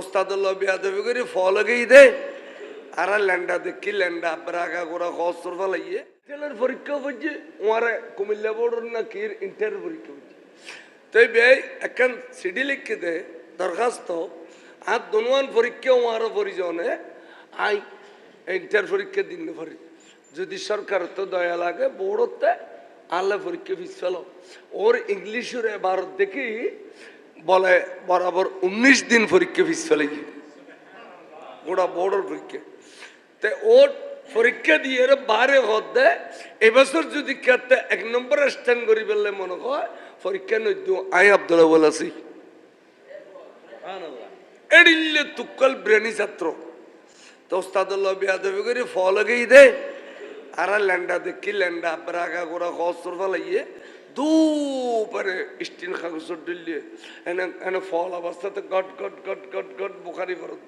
ওস্তাদুল্লাহ বিয়াদবি করে, ফল গেই দে আর ল্যান্ডা দেখি ল্যান্ডা ব্রাগা গোড়া খসর ফলাইয়ে জেলের পরীক্ষা করছে ওয়ারে কুমিল্লা বোর্ডের না কি ইন্টার পরীক্ষা করছে তো এই বে এখন সিডি লিখে দে, দরখাস্ত। আর দনুয়ান পরীক্ষা ওয়ার পরিজনে, আই, ইন্টার পরীক্ষা দিন পারি। যদি সরকার তো দয়া লাগে, বোর্ডতে আল্লাহ পরীক্ষা ফিস ফেলো। ওর ইংলিশের ভারত দেখি বলে বরাবর উনিশ দিন পরীক্ষা ফিস ফেলে গোটা বোর্ডের পরীক্ষা। তে ওর পরীক্ষা দিয়ে এর বারে হতে এবছর যদি খেতে এক নম্বর স্ট্যান্ড করি ফেললে মনে হয় পরীক্ষা নদ্য আই আব্দুল্লাহ বলাছি এডিল্লে তুক্কল ব্রেনি ছাত্র। তো ওস্তাদুল্লাহ বিয়াদবি করে ফল গেই দে। আর ল্যান্ডা দেখি ল্যান্ডা ব্রাগা গোড়া খসর ফলাইয়ে দুপারে স্টিন কাগজ ডিল্লিয়ে এনে এনে ফল অবস্থাতে গট গট গট গট গট বুখারি ফরত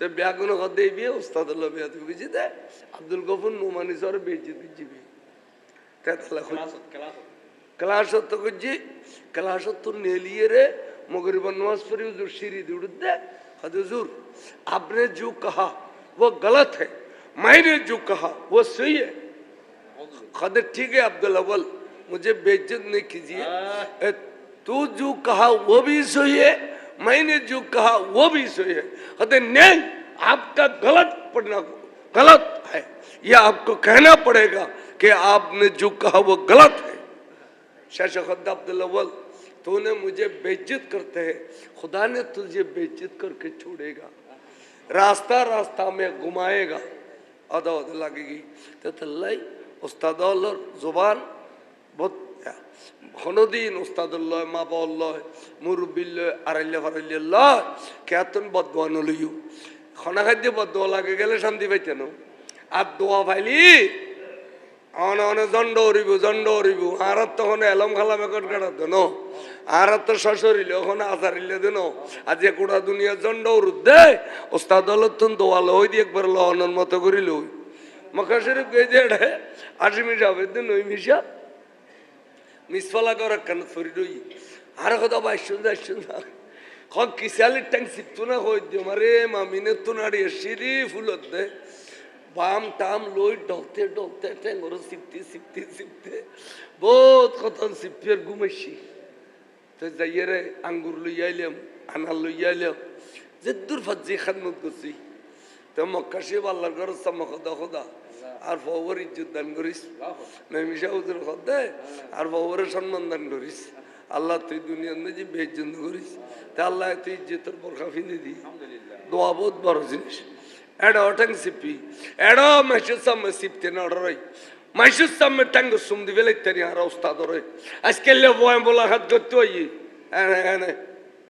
তো ব্যাগুন হদে বিয়ে ওস্তাদুল্লাহ বিয়াদবি বুঝি দে আব্দুল গফুর নুমানি সর বেজি দিজিবি তেতলা ক্লাস হতো কুজি ক্লাস হতো নেলিয়ে রে मगरिब नमाज पढ़ी हुजूर सीरी दुड़दे हद हुजूर आपने जो कहा वो गलत है मैंने जो कहा वो सही है खद ठीक है अब्दुल अव्वल मुझे बेइज्जत नहीं कीजिए। तू जो कहा वो भी सही है मैंने जो कहा वो भी सही है। कहते नहीं आपका गलत पढ़ना गलत है। यह आपको कहना पड़ेगा कि आपने जो कहा वो गलत है। शाह खद्दा तूने मुझे बेइज्जत करते हैं। खुदा ने तुझे बेइज्जत करके छोड़ेगा। रास्ता रास्ता में घुमाएगा। अदा अदा लगेगी। तो तल्लाई उस्तादुल्लाह ज़ुबान बहुत হনদিন উস্তাদুল্লাহ, মা বাল্লাহ মুরব্বিল্লাহ, আরাইল্লাহ ফারাইল্লাহ কেতন বদোয়া নলইউ খনা খাদ্য বদোয়া লাগে, গেলে শান্তি পাইতেন আর দোয়া পাইলি অন অনে জন্ড উড়িব জন্ড উড়িব আর তখন এলম খালাম এখন কাটা দেন। আর তো শ্বশুরিলে ওখানে আচারিলে দেন। আজ কুড়া দুনিয়া জন্ড উড়ুদ দে। ওস্তাদ হলতন দোয়ালো হই দিয়ে একবার লহনের মতো করি লই মক্কা শরীফ গে যে আশি মিশা হবে দিন ওই মিশা মিসফলা করা কেন ফরি রই। আর কথা বাইশ বাইশ খ কিসালির ট্যাং সিপতো না হই দিও? মারে মামিনে তো নাড়িয়ে সিঁড়ি ফুলত দে। বাম টাম লই ডলতে ডলতে টেঙ্গর সিপতে সিপতে সিপতে। বহুত কতন সিপিয়ার ঘুমাইছি তো যাইয়ে রে, আঙ্গুর লই আইলাম আনার লই আইলাম। যে দূর ফাজি খাদমত করছি। তো মক্কা শিব আল্লাহর ঘর সাম্মা খোদা খোদা। আর ফবর ইজ্জত দান করিস। নৈমিশা হুজুর খদে। আর ফবরে সম্মান দান করিস। আল্লাহ তুই দুনিয়ার যে বেজ্জন্ত করিস। তা আল্লাহ তুই ইজ্জতের বরখা ফিনে দি দোয়া বহুত বড় জিনিস। এডা অটাং সিপি। এডা মেসের সামনে সিপতে না অর্ডারাই মাইসুর সামনে টাঙ্গ সুম দিবে লাইতে আর উস্তাদ রে আজকে লে বয় বলা হাত করতে হই এনে এনে।